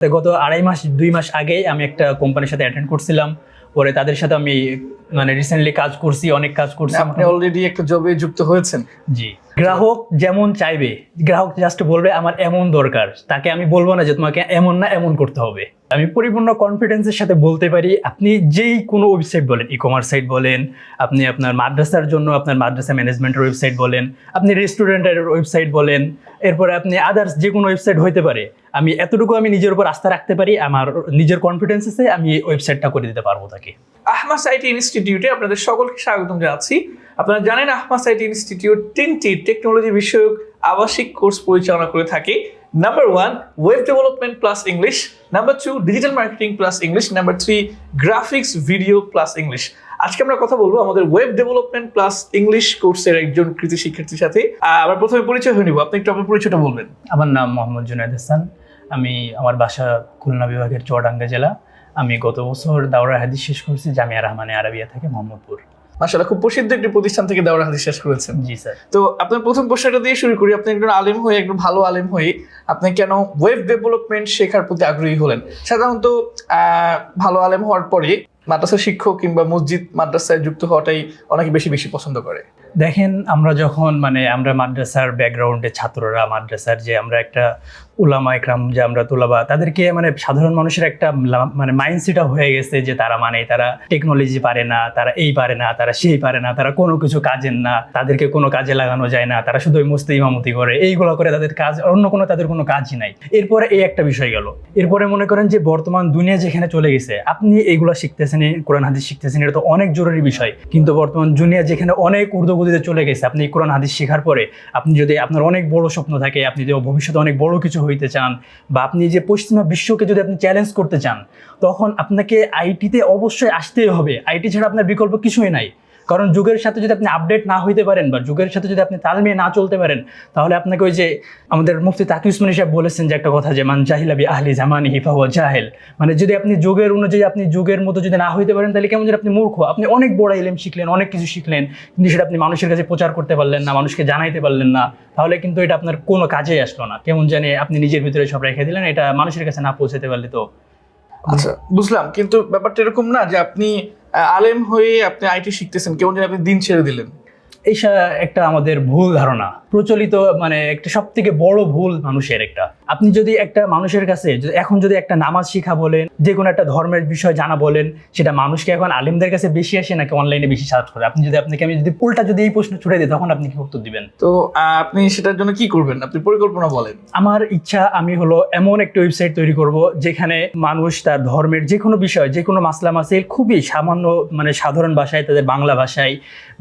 তো গত আড়াই মাস দুই মাস আগে আমি একটা কোম্পানির সাথে অ্যাটেন্ড করছিলাম। পরে তাদের সাথে আমি মানে রিসেন্টলি কাজ করছি অনেক কাজ করছি। আপনি অলরেডি একটা জবে যুক্ত হয়েছেন। জি। গ্রাহক যেমন চাইবে, গ্রাহক জাস্ট বলবে, আমার এমন দরকার। তাকে আমি বলব না যে তোমাকে এমন না, এমন করতে হবে। আমি পরিপূর্ণ কনফিডেন্সের সাথে বলতে পারি, আপনি যেই কোনো ওয়েবসাইট বলেন ই কমার্স সাইট বলেন, আপনি আপনার মাদ্রাসার জন্য আপনার মাদ্রাসা ম্যানেজমেন্টের ওয়েবসাইট বলেন, আপনি রেস্টুরেন্টের ওয়েবসাইট বলেন, এরপরে আপনি আদার্স যে কোনো ওয়েবসাইট হইতে পারে, আমি এতটুকু আমি নিজের উপর আস্থা রাখতে পারি, আমার নিজের কনফিডেন্স আছে আমি ওয়েবসাইটটা করে দিতে পারব তাকে। আহমাস আইটি ইনস্টিটিউটে আপনাদের সকলকে স্বাগতম জানাচ্ছি। আপনারা জানেন আহমাস আইটি ইনস্টিটিউট তিনটি টেকনোলজি বিষয়ক আবাসিক কোর্স পরিচালনা করে থাকে। Number one web development plus English number two digital marketing plus English number three graphics video plus English আজকে আমরা কথা বলব আমাদের ওয়েব ডেভেলপমেন্ট প্লাস ইংলিশ কোর্সের একজন কৃতি শিক্ষার্থীর সাথে। আমরা প্রথমে পরিচয় হয়ে নিব। আপনি একটু আপনার পরিচয়টা বলবেন। আমার নাম মোহাম্মদ জুনায়দ হাসান। আমি আমার বাসা খুলনা বিভাগের চুয়াডাঙ্গা জেলা। আমি গত বছর দাওরা হাদিস শেষ করছি জামিয়া রহমানে আরবিয়া থেকে মোহাম্মদপুর। মাসাল্লাহ খুব প্রসিদ্ধ একটি প্রতিষ্ঠান থেকে দেওয়ার হাতে শেষ করেছেন। জি স্যার। তো আপনার প্রথম প্রশ্নটা দিয়ে শুরু করি আপনি একজন আলেম হয়ে একজন ভালো আলেম হয়ে আপনি কেন ওয়েব ডেভেলপমেন্ট শেখার প্রতি আগ্রহী হলেন? সাধারণত আহ, ভালো আলেম হওয়ার পরে মাদ্রাসা শিক্ষক কিংবা মসজিদ মাদ্রাসায় যুক্ত হওয়াটাই অনেকে বেশি বেশি পছন্দ করে। দেখেন আমরা যখন মানে আমরা মাদ্রাসার ব্যাকগ্রাউন্ডে ছাত্ররা মাদ্রাসার যে আমরা একটা উলামা একরাম, যে আমরা তোলাবা, তাদেরকে মানে সাধারণ মানুষের একটা মানে মাইন্ডসেটটা হয়ে গেছে যে তারা মানে তারা টেকনোলজি পারে না, তারা এই পারে না, তারা সেই পারে না, তারা কোনো কিছু কাজের না, তাদেরকে কোনো কাজে লাগানো যায় না, তারা শুধু মস্তি ইমামতি করে। এইগুলো করে তাদের কাজ, অন্য কোনো তাদের কোনো কাজই নাই। এরপরে এই একটা বিষয় গেল। এরপরে মনে করেন যে বর্তমান দুনিয়া যেখানে চলে গেছে, আপনি এইগুলো শিখতেছেন কোরআন, হাদিস শিখতেছেন, এটা তো অনেক জরুরি বিষয়। কিন্তু বর্তমান দুনিয়া যেখানে অনেক ঊর্ধ্বগতিতে চলে গেছে, আপনি কোরআন, হাদিস শেখার পরে, আপনি যদি আপনার অনেক বড় স্বপ্ন থাকে, আপনি যদি ভবিষ্যতে অনেক বড় কিছু হইতে চান বা আপনি যে পশ্চিমা বিশ্বকে যদি আপনি চ্যালেঞ্জ করতে চান, তখন আপনাকে আইটিতে অবশ্যই আসতেই হবে। আইটি ছাড়া আপনার বিকল্প কিছুই নাই। কারণ যুগের সাথে যদি আপনি আপডেট না হইতে পারেন বা যুগের সাথে যদি আপনি তাল মিলিয়ে না চলতে পারেন, তাহলে আপনাকে ওই যে আমাদের মুফতি তাকি উসমানী সাহেব বলেছেন যে একটা কথা যে, মান জাহিলাবি আহলি জামানি হিফা ও জাহেল। মানে যদি আপনি যুগের অনুযায়ী আপনি যুগের মতো যদি না হইতে পারেন, তাহলে কেমন যেন আপনি মূর্খ। আপনি অনেক বড় ইলেম শিখলেন, অনেক কিছু শিখলেন, কিন্তু সেটা আপনি মানুষের কাছে প্রচার করতে পারলেন না, মানুষকে জানাইতে পারলেন না। তাহলে কিন্তু এটা আপনার কোনো কাজেই আসলো না। কেমন জানে আপনি নিজের ভিতরে সব রেখে দিলেন, এটা মানুষের কাছে না পৌঁছাতে পারলে তো। আচ্ছা বুঝলাম। কিন্তু ব্যাপারটা এরকম না যে, আপনি আলেম হয়ে আপনি আইটি শিখতেছেন, কেমন যেন আপনি দিন ছেড়ে দিলেন। এইসা একটা আমাদের ভুল ধারণা। প্রচলিত মানে একটা সব থেকে বড় ভুল মানুষের একটা। আপনি যদি একটা মানুষের কাছে এখন যদি একটা নামাজ শিখা বলেন যে কোনো একটা ধর্মের বিষয় জানা বলেন সেটা মানুষকে এখন আলিমদের কাছে বেশি আসে নাকি অনলাইনে বেশি সার্চ করে? আপনি যদি আপনাকে আমি যদি উল্টা যদি এই প্রশ্ন ছুড়ে দিই তখন আপনি কি উত্তর দিবেন? তো আপনি সেটার জন্য কি করবেন? আপনি পরিকল্পনা বলেন। আমার ইচ্ছা আমি হলো এমন একটা ওয়েবসাইট তৈরি করব যেখানে মানুষ তার ধর্মের যে কোনো বিষয় যে কোনো মাসলা মাসিল খুবই সামান্য মানে সাধারণ ভাষায় তাদের বাংলা ভাষায়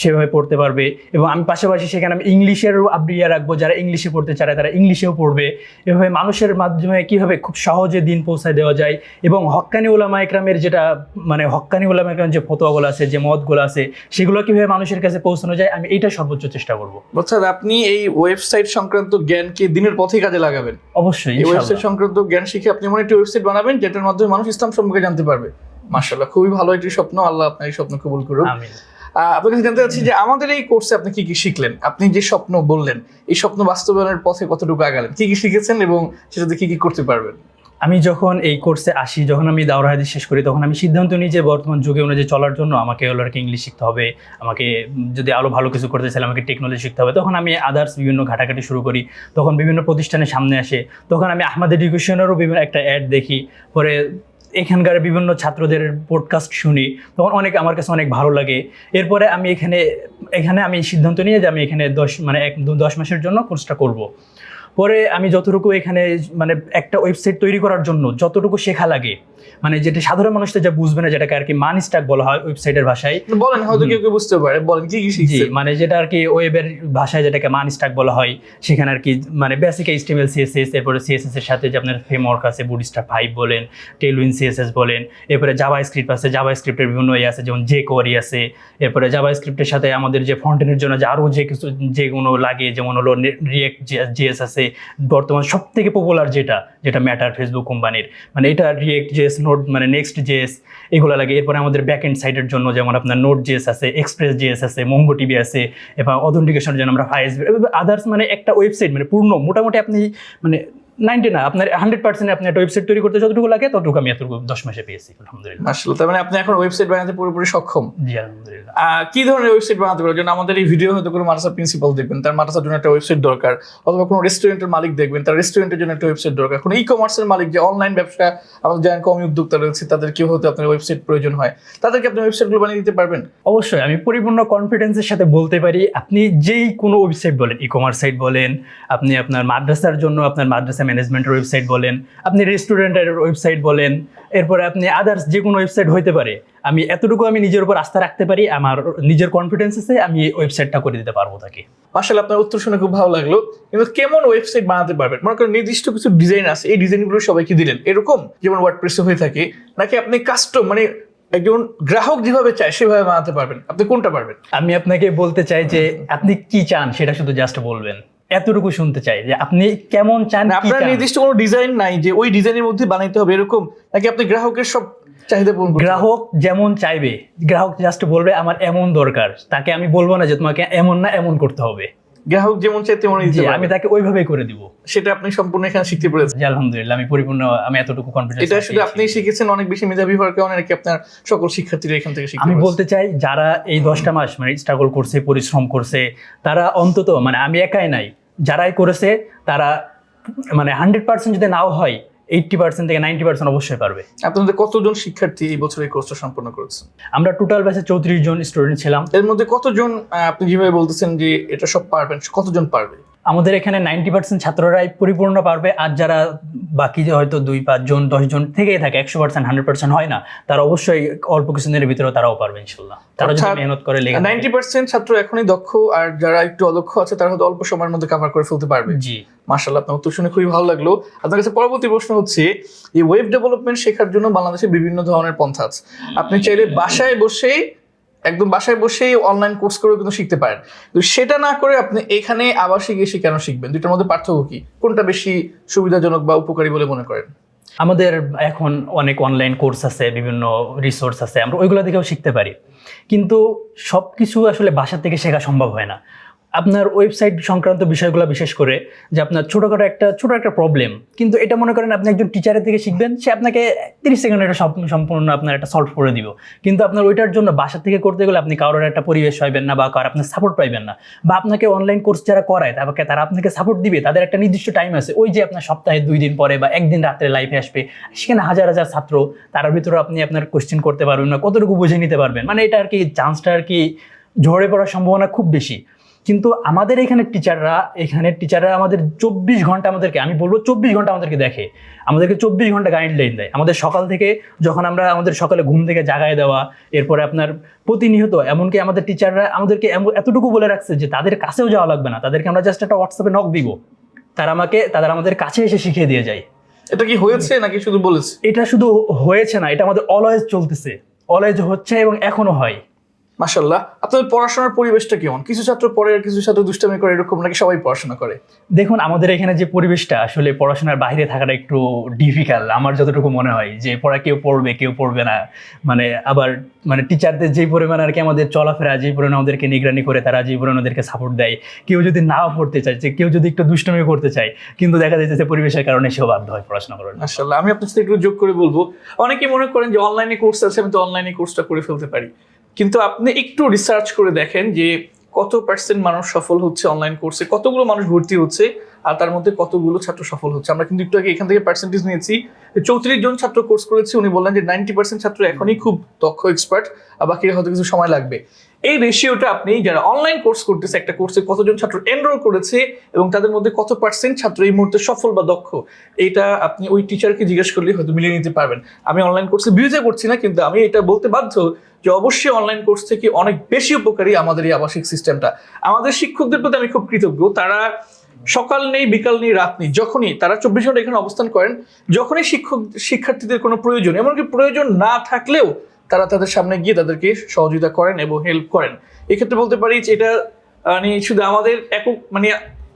সেভাবে পড়তে পারবে। এবং আমি পাশাপাশি সেখানে আমি ইংলিশেরও আবরিয়া রাখব যারা ইংলিশে পড়তে চায় তারা ইংলিশেও পড়বে। এভাবে মানুষের মাধ্যমে কীভাবে খুব সহজে দিন পৌঁছায় দেওয়া যায় এবং হক্কানি উলামা একরামের যেটা মানে হক্কানি উলামা একরামের যে ফতোয়াগুলো আছে যে মতগুলো আছে সেগুলো কীভাবে মানুষের কাছে পৌঁছানো যায় আমি এইটা সর্বোচ্চ চেষ্টা করব। অর্থাৎ আপনি এই ওয়েবসাইট সংক্রান্ত জ্ঞানকে দিনের পথে কাজে লাগাবেন? অবশ্যই এই ওয়েবসাইট সংক্রান্ত জ্ঞান শিখে আপনি এমন একটি ওয়েবসাইট বানাবেন যেটার মাধ্যমে মানুষ ইসলাম সম্পর্কে জানতে পারবে। মার্শাল্লাহ খুবই ভালো একটি স্বপ্ন আল্লাহ আপনার এই স্বপ্ন কবুল করুন আমিন। আপনার কাছে জানতে চাচ্ছি যে আমাদের এই কোর্সে আপনি কি কি শিখলেন? আপনি যে স্বপ্ন বললেন, এই স্বপ্ন বাস্তবায়নের পথে কতটুকু আগালেন? কি কি শিখেছেন এবং সেটাতে কি কি করতে পারবেন? আমি যখন এই কোর্সে আসি, যখন আমি দাওরা শেষ করি, তখন আমি সিদ্ধান্ত নিই যে বর্তমান যুগে অনুযায়ী চলার জন্য আমাকে হলো আর কি ইংলিশ শিখতে হবে, আমাকে যদি আরও ভালো কিছু করতে চাইলে আমাকে টেকনোলজি শিখতে হবে। তখন আমি আদার্স বিভিন্ন ঘাটাঘাটি শুরু করি, তখন বিভিন্ন প্রতিষ্ঠানের সামনে আসে, তখন আমি আহমদ এডুকেশনেরও বিভিন্ন একটা অ্যাড দেখি, পরে এখানকার বিভিন্ন ছাত্রদের পডকাস্ট শুনি, তখন অনেক আমার কাছে অনেক ভালো লাগে। এরপরে আমি এখানে এখানে আমি সিদ্ধান্ত নিয়ে যে আমি এখানে দশ মানে এক দশ মাসের জন্য কোর্সটা করব। পরে আমি যতটুকু এখানে মানে একটা ওয়েবসাইট তৈরি করার জন্য যতটুকু শেখা লাগে মানে যেটা সাধারণ মানুষ তো যা বুঝবে না যেটাকে আর কি মানি স্টাক বলা হয় ওয়েবসাইটের ভাষায়। বলেন হয়তো কেউ কেউ বুঝতে পারে। বলেন কি কি জি মানে যেটা আর কি ওয়েবের ভাষায় যেটাকে মানি স্টাক বলা হয় সেখানে আর কি মানে বেসিক এইচটিএমএল সিএসএস এরপরে সিএসএস এর সাথে যে আপনার ফ্রেমওয়ার্ক আছে বুডিস্টার ফাইভ বলেন টেলউইন সিএসএস বলেন এরপরে জাভা স্ক্রিপ্ট আছে জাভা স্ক্রিপ্টের বিভিন্ন ইয়ে আছে যেমন জে কোয়ারি আছে এরপরে জাভা স্ক্রিপ্টের সাথে আমাদের যে ফন্টেনের জন্য যে আরও যে কিছু যেগুলো লাগে যেমন হলো রিয়েক্ট জিএস আছে বর্তমান সব থেকে পপুলার যেটা যেটা ম্যাটার ফেসবুক কোম্পানির। মানে এটা রিয়েক্ট জেস নোট মানে নেক্সট জেস এগুলো লাগে। এরপরে আমাদের ব্যাক এন্ড সাইডের জন্য যেমন আপনার নোট জেস আছে এক্সপ্রেস জেস আছে মঙ্গো টিভি আছে এবং অথেন্টিকেশনের জন্য আমরা ফাইস আদার্স মানে একটা ওয়েবসাইট মানে পূর্ণ। মোটামুটি আপনি মানে নাইনটি না আপনার হান্ড্রেড পার্সেন্ট আপনি একটা ওয়েবসাইট তৈরি করতে যতটুকু লাগে ততটুকু আমি এতটুকু দশ মাসে পেয়েছি আলহামদুলিল্লাহ। আসলে তার মানে আপনি এখন ওয়েবসাইট বানাতে পুরোপুরি সক্ষম? জি আলহামদুলিল্লাহ। কি ধরনের ওয়েবসাইট বানাতে পারার জন্য আমাদের এই ভিডিও হয়তো কোনো মাদ্রাসা প্রিন্সিপাল দেখবেন তার মাদ্রাসার জন্য একটা ওয়েবসাইট দরকার অথবা কোনো রেস্টুরেন্টের মালিক দেখবেন তার রেস্টুরেন্টের জন্য একটা ওয়েবসাইট দরকার। কোনো ই কমার্সের মালিক যে অনলাইন ব্যবসা আমাদের জানেন কমি উদ্যোক্তা রয়েছে তাদের কি হতে আপনার ওয়েবসাইট প্রয়োজন হয়। তাদেরকে আপনি ওয়েবসাইটগুলো বানিয়ে দিতে পারবেন? অবশ্যই আমি পরিপূর্ণ কনফিডেন্সের সাথে বলতে পারি আপনি যেই কোনো ওয়েবসাইট বলেন ই কমার্স সাইট বলেন আপনি আপনার মাদ্রাসার জন্য আপনার মাদ্রাসা ম্যানেজমেন্টের ওয়েবসাইট বলেন আপনি রেস্টুরেন্টের ওয়েবসাইট বলেন এরপরে আপনি আদার্স যে কোনো ওয়েবসাইট হইতে পারে। আমি এতটুকু আমি নিজের উপর আস্থা রাখতে পারি আমার নিজের কনফিডেন্স আছে আমি এই ওয়েবসাইটটা করে দিতে পারব তাকে। মাসাল আপনার উত্তর শুনে খুব ভালো লাগল। কিন্তু কেমন ওয়েবসাইট বানাতে পারবেন? মনে করেন নির্দিষ্ট কিছু ডিজাইন আছে এই ডিজাইনগুলো সবাইকে দিলেন। এরকম যেমন ওয়ার্ডপ্রেসে হয়ে থাকে নাকি আপনি কাস্টম মানে একজন গ্রাহক যেভাবে চায় সেভাবে বানাতে পারবেন? আপনি কোনটা পারবেন? আমি আপনাকে বলতে চাই যে আপনি কি চান সেটা শুধু জাস্ট বলবেন। এতটুকু শুনতে চাই যে আপনি কেমন চান মানে আপনার নির্দিষ্ট কোনো ডিজাইন নাই যে ওই ডিজাইনের মধ্যে বানাইতে হবে এরকম নাকি আপনি গ্রাহকের সব চাহিদা পূরণ গ্রাহক যেমন চাইবে গ্রাহক জাস্ট বলবে আমার এমন দরকার তাকে আমি বলব না যে তোমাকে এমন না এমন করতে হবে। গ্রাহক যেমন চাই তেমন আমি তাকে ওইভাবেই করে দিব। সেটা আপনি সম্পূর্ণ এখানে শিখতে পেরেছেন। আলহামদুলিল্লাহ আমি পরিপূর্ণ আমি এতটুকু কনফিডেন্স এটা শুধু আপনি শিখেছেন অনেক বেশি মেধাবী হওয়ার কারণে নাকি আপনার সকল শিক্ষার্থীরা এখান থেকে শিখতে আমি বলতে চাই যারা এই দশটা মাস মানে স্ট্রাগল করছে পরিশ্রম করছে তারা অন্তত মানে আমি একাই নাই যারাই করেছে তারা মানে হান্ড্রেড পার্সেন্ট যদি নাও হয় এইটটি পার্সেন্ট থেকে নাইনটি পার্সেন্ট অবশ্যই পারবে। আপনাদের কতজন শিক্ষার্থী এই বছর এই কোর্সটা সম্পন্ন করেছে? আমরা টোটাল ব্যাচে চৌত্রিশ জন স্টুডেন্ট ছিলাম। এর মধ্যে কতজন আপনি যেভাবে বলতেছেন যে এটা সব পারবেন কতজন পারবে? আমাদের এখানে নাইনটি পার্সেন্ট ছাত্ররাই পরিপূর্ণ পারবে আর যারা বাকি যে হয়তো দুই পাঁচজন দশজন থেকেই থাকে একশো পার্সেন্ট হান্ড্রেড পার্সেন্ট হয় না তারা অবশ্যই অল্প কিছুদিনের ভিতরে তারাও পারবে ইনশাল্লাহ। তারা যদি মেহনত করে লেগে নাইনটি পার্সেন্ট ছাত্র এখনই দক্ষ আর যারা একটু অদক্ষ আছে তারা হয়তো অল্প সময়ের মধ্যে কভার করে ফেলতে পারবে। জি। মার্শাল্লাহ আপনার উত্তর শুনে খুবই ভালো লাগল। আপনার কাছে পরবর্তী প্রশ্ন হচ্ছে এই ওয়েব ডেভেলপমেন্ট শেখার জন্য বাংলাদেশে বিভিন্ন ধরনের পন্থা আছে। আপনি চাইলে বাসায় বসে একদম বাসায় বসে অনলাইন কোর্স করেও কিন্তু শিখতে পারেন। তো সেটা না করে আপনি এখানে আবাসিক এসে কেন শিখবেন? দুইটার মধ্যে পার্থক্য কি? কোনটা বেশি সুবিধাজনক বা উপকারী বলে মনে করেন? আমাদের এখন অনেক অনলাইন কোর্স আছে, বিভিন্ন রিসোর্স আছে, আমরা ওইগুলো থেকেও শিখতে পারি। কিন্তু সব কিছু আসলে বাসা থেকে শেখা সম্ভব হয় না। আপনার ওয়েবসাইট সংক্রান্ত বিষয়গুলো বিশেষ করে, যে আপনার ছোটোখাটো একটা, ছোটো একটা প্রবলেম কিন্তু এটা মনে করেন আপনি একজন টিচারের থেকে শিখবেন, সে আপনাকে তিরিশ সেকেন্ডে সব- সম্পূর্ণ আপনার একটা সলভ করে দিব। কিন্তু আপনার ওইটার জন্য বাসা থেকে করতে গেলে আপনি কারোর একটা পরিবেশ পাইবেন না বা কারও আপনার সাপোর্ট পাইবেন না, বা আপনাকে অনলাইন কোর্স যারা করায় তারপরে তারা আপনাকে সাপোর্ট দিবে, তাদের একটা নির্দিষ্ট টাইম আছে, ওই যে আপনার সপ্তাহে দুই দিন পরে বা একদিন রাত্রে লাইফে আসবে, সেখানে হাজার হাজার ছাত্র, তার ভিতরে আপনি আপনার কোশ্চেন করতে পারবেন না, কতটুকু বুঝে নিতে পারবেন মানে এটা আর কি চান্সটা আর কি ঝরে পড়ার সম্ভাবনা খুব বেশি। কিন্তু আমাদের এখানে টিচাররা এখানের টিচাররা আমাদের চব্বিশ ঘণ্টা আমাদেরকে আমি বলব চব্বিশ ঘণ্টা আমাদেরকে দেখে। আমাদেরকে চব্বিশ ঘণ্টা গাইডলাইন দেয়। আমাদের সকাল থেকে যখন আমরা আমাদের সকালে ঘুম থেকে জাগায় দেওয়া এরপরে আপনার প্রতিনিয়ত এমনকি আমাদের টিচাররা আমাদেরকে এতটুকু বলে রাখছে যে তাদের কাছেও যাওয়া লাগবে না। তাদেরকে আমরা জাস্ট একটা হোয়াটসঅ্যাপে নক দিব। তারা আমাকে তারা আমাদের কাছে এসে শিখিয়ে দিয়ে যায়। এটা কি হয়েছে নাকি শুধু বলেছে? এটা শুধু হয়েছে না এটা আমাদের অলওয়েজ চলতেছে। অলওয়েজ হচ্ছে এবং এখনও হয়। মাশাল্লাহ আপনাদের পড়াশোনার পরিবেশটা কেমন? কিছু ছাত্র পড়ে আর কিছু ছাত্র দুষ্টামি করে এরকম নাকি সবাই পড়াশোনা করে? দেখুন আমাদের এখানে যে পরিবেশটা আসলে পড়াশোনার বাইরে থাকাটা একটু ডিফিকাল্ট আমার যতটুকু মনে হয় যে পড়া কেউ পড়বে কেউ পড়বে না। মানে আবার মানে টিচারদের যেই পরিমাণ আর কি আমাদের চলাফেরা যেই পরিমাণ আমাদেরকে নিগরানি করে তারা যেই পরিমাণ ওদেরকে সাপোর্ট দেয়। কেউ যদি নাও পড়তে চায় যে কেউ যদি একটু দুষ্টমি করতে চায় কিন্তু দেখা যাচ্ছে পরিবেশের কারণে সেও বাধ্য হয় পড়াশোনা করার জন্য। মাশাল্লাহ আমি আপনার সাথে একটু যোগ করে বলব। অনেকে মনে করেন যে অনলাইনে কোর্স আছে আমি তো অনলাইনে কোর্সটা করে ফেলতে পারি। কিন্তু আপনি একটু রিসার্চ করে দেখেন যে কত পার্সেন্ট মানুষ সফল হচ্ছে অনলাইন কোর্সে কতগুলো মানুষ ভর্তি হচ্ছে, আর তার মধ্যে কতগুলো ছাত্র সফল হচ্ছে। আমরা কিন্তু একটু আগে এখান থেকে পার্সেন্টেজ নিয়েছি। চৌত্রিশ জন ছাত্র কোর্স করেছি, উনি বললেন যে নাইনটি পার্সেন্ট ছাত্র এখনই খুব দক্ষ এক্সপার্ট আর বাকিরা হয়তো কিছু সময় লাগবে। এই রেশিওটা আপনি যারা অনলাইন কোর্স করতেছে, একটা কোর্সে কতজন ছাত্র এনরোল করেছে এবং তাদের মধ্যে কত পার্সেন্ট ছাত্র এই মুহূর্তে সফল বা দক্ষ, এটা আপনি ওই টিচারকে জিজ্ঞেস করলে হয়তো মিলিয়ে নিতে পারবেন। আমি অনলাইন কোর্সে বিরোধিতা করছি না, কিন্তু আমি এটা বলতে বাধ্য যে অবশ্যই অনলাইন কোর্স থেকে অনেক বেশি উপকারী আমাদের এই আবাসিক সিস্টেমটা আমাদের শিক্ষকদের প্রতি আমি খুব কৃতজ্ঞ। তারা সকাল নেই, বিকাল নেই, রাত নেই, যখনই, তারা চব্বিশ ঘণ্টা এখানে অবস্থান করেন, যখনই শিক্ষক, শিক্ষার্থীদের কোনো প্রয়োজন, এমনকি প্রয়োজন না থাকলেও তারা তাদের সামনে গিয়ে তাদেরকে সহযোগিতা করেন এবং হেল্প করেন। এক্ষেত্রে বলতে পারি যে এটা মানে শুধু আমাদের একক মানে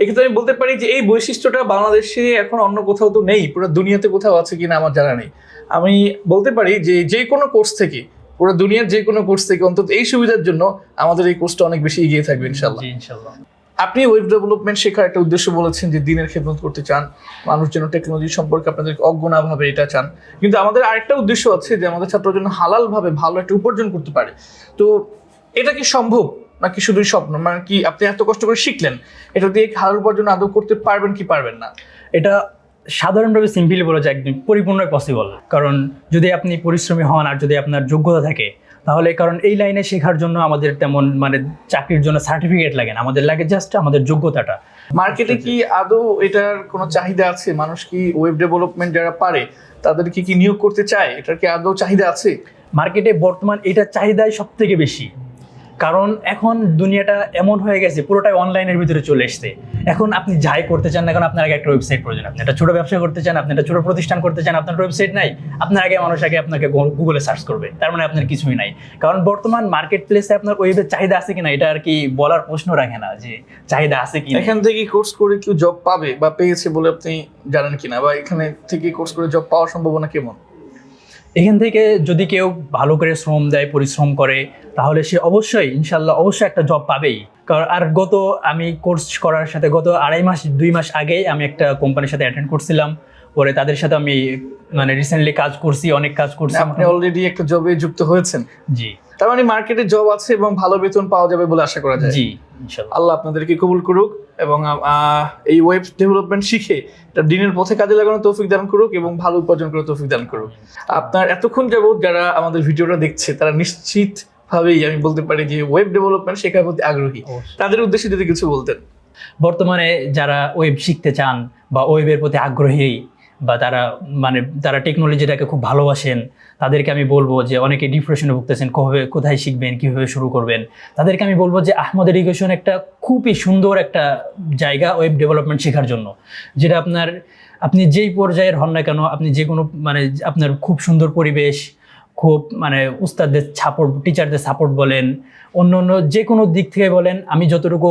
এক্ষেত্রে আমি বলতে পারি যে এই বৈশিষ্ট্যটা বাংলাদেশে এখন অন্য কোথাও তো নেই, পুরো দুনিয়াতে কোথাও আছে কিনা আমার জানা নেই। আমি বলতে পারি যে যে কোনো কোর্স থেকে, পুরো দুনিয়ার যে কোনো কোর্স থেকে অন্তত এই সুবিধার জন্য আমাদের এই কোর্সটা অনেক বেশি এগিয়ে থাকবে ইনশাল্লাহ ইনশাল্লাহ আপনি ওয়েব ডেভেলপমেন্ট শেখার একটা উদ্দেশ্য বলেছেন যে দিনের খেদমত করতে চান, মানুষ যেন টেকনোলজি সম্পর্কে আপনাদের অজ্ঞ না ভাবে এটা চান। কিন্তু আমাদের আরেকটা উদ্দেশ্য আছে যে আমাদের ছাত্র যেন হালাল ভাবে ভালো একটা উপার্জন করতে পারে। তো এটা কি সম্ভব নাকি শুধুই স্বপ্ন? মানে কি আপনি এত কষ্ট করে শিখলেন? এটা দিয়ে হালাল উপার্জন আদৌ করতে পারবেন কি পারবেন না? এটা সাধারণভাবে সিম্পলি বলা যায়, একদম পরিপূর্ণ পসিবল কারণ যদি আপনি পরিশ্রমী হন আর যদি আপনার যোগ্যতা থাকে তাহলে কারণ এই লাইনে শেখার জন্য আমাদের তেমন মানে চাকরির জন্য সার্টিফিকেট লাগে না। আমাদের লাগে জাস্ট আমাদের যোগ্যতাটা। মার্কেটে কি আদৌ এটার কোনো চাহিদা আছে? মানুষ কি ওয়েব ডেভেলপমেন্ট যারা পারে তাদেরকে কি নিয়োগ করতে চায়? এটার কি আদৌ চাহিদা আছে? মার্কেটে বর্তমান এটা চাহিদাই সব থেকে বেশি। কারণ এখন দুনিয়াটা এমন হয়ে গেছে, পুরোটাই অনলাইনের ভিতরে চলে এসছে। এখন আপনি যাই করতে চান না এখন আপনার আগে একটা ওয়েবসাইট প্রয়োজন। আপনি একটা ছোট ব্যবসা করতে চান, আপনি একটা ছোট প্রতিষ্ঠান করতে চান, আপনার ওয়েবসাইট নাই, আপনার আগে মানুষ আগে আপনাকে গুগলে সার্চ করবে। তার মানে আপনার কিছুই নাই। কারণ বর্তমান মার্কেট প্লেসে আপনার ওয়েবের চাহিদা আছে কিনা, এটা আর কি বলার প্রশ্ন রাখে না যে চাহিদা আছে কি এখান থেকে কোর্স করে কেউ জব পাবে বা পেয়েছে বলে আপনি জানেন কিনা, বা এখানে থেকে কোর্স করে জব পাওয়ার সম্ভাবনা কেমন? এখান থেকে যদি কেউ ভালো করে শ্রম দেয় পরিশ্রম করে তাহলে সে অবশ্যই ইনশাল্লাহ অবশ্যই একটা জব পাবেই। কারণ আর গত আমি কোর্স করার সাথে গত আড়াই মাস দুই মাস আগেই আমি একটা কোম্পানির সাথে অ্যাটেন্ড করছিলাম। পরে তাদের সাথে আমি মানে রিসেন্টলি কাজ করছি অনেক কাজ করছি। আপনি অলরেডি একটা জবে যুক্ত হয়েছেন। জি। তার মানে মার্কেটে জব আছে এবং ভালো বেতন পাওয়া যাবে বলে আশা করা যায়। জি আল্লাহ আপনাদেরকে কবুল করুক এবং এই ওয়েব ডেভেলপমেন্ট শিখে দিনের পথে কাজে লাগানোর তৌফিক দান করুক এবং ভালো উপার্জন করার তৌফিক দান করুক। আপনার এতক্ষণ যাবত যারা আমাদের ভিডিওটা দেখছে তারা নিশ্চিত ভাবেই আমি বলতে পারি যে ওয়েব ডেভেলপমেন্ট শেখার প্রতি আগ্রহী। তাদের উদ্দেশ্যে যদি কিছু বলতেন। বর্তমানে যারা ওয়েব শিখতে চান বা ওয়েবের প্রতি আগ্রহী বা তারা মানে তারা টেকনোলজিটাকে খুব ভালোবাসেন, তাদেরকে আমি বলব যে অনেকে ডিপ্রেশনে ভুগতেছেন, কবে, কোথায় শিখবেন, কীভাবে শুরু করবেন। তাদেরকে আমি বলব যে আহমদ এডুকেশন একটা খুবই সুন্দর একটা জায়গা ওয়েব ডেভেলপমেন্ট শেখার জন্য। যেটা আপনার, আপনি যেই পর্যায়ের হন না কেন, আপনি যে কোনো মানে আপনার খুব সুন্দর পরিবেশ খুব মানে উস্তাদদের সাপোর্ট টিচারদের সাপোর্ট বলেন, অন্য অন্য যে কোনো দিক থেকে বলেন, আমি যতটুকু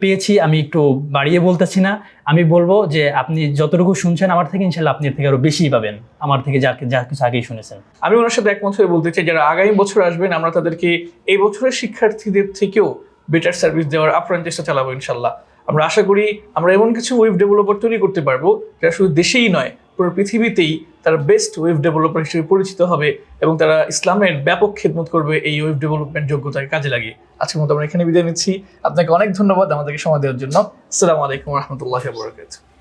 পেয়েছি আমি একটু বাড়িয়ে বলতেছি না। আমি বলব যে আপনি যতটুকু শুনছেন আমার থেকে, ইনশাল্লাহ আপনি থেকে আরও বেশিই পাবেন। আমার থেকে যা যা কিছু আগেই শুনেছেন। আমি ওনার সাথে একমত হয়ে বলতে চাই, যারা আগামী বছর আসবেন, আমরা তাদেরকে এই বছরের শিক্ষার্থীদের থেকেও বেটার সার্ভিস দেওয়ার আপ্রাণ চেষ্টা চালাবো, ইনশাল্লাহ। আমরা আশা করি আমরা এমন কিছু ওয়েব ডেভেলপার তৈরি করতে পারব, যারা শুধু দেশেই নয়, পুরো পৃথিবীতেই তারা বেস্ট ওয়েব ডেভেলপার হিসেবে পরিচিত হবে এবং তারা ইসলামের ব্যাপক খেদমত করবে এই ওয়েব ডেভেলপমেন্ট যোগ্যতাকে কাজে লাগিয়ে। আজকের মতো আমরা এখানে বিদায় নিচ্ছি। আপনাকে অনেক ধন্যবাদ আমাদেরকে সময় দেওয়ার জন্য। আসসালামু আলাইকুম রহমতুল্লাহ বরকাত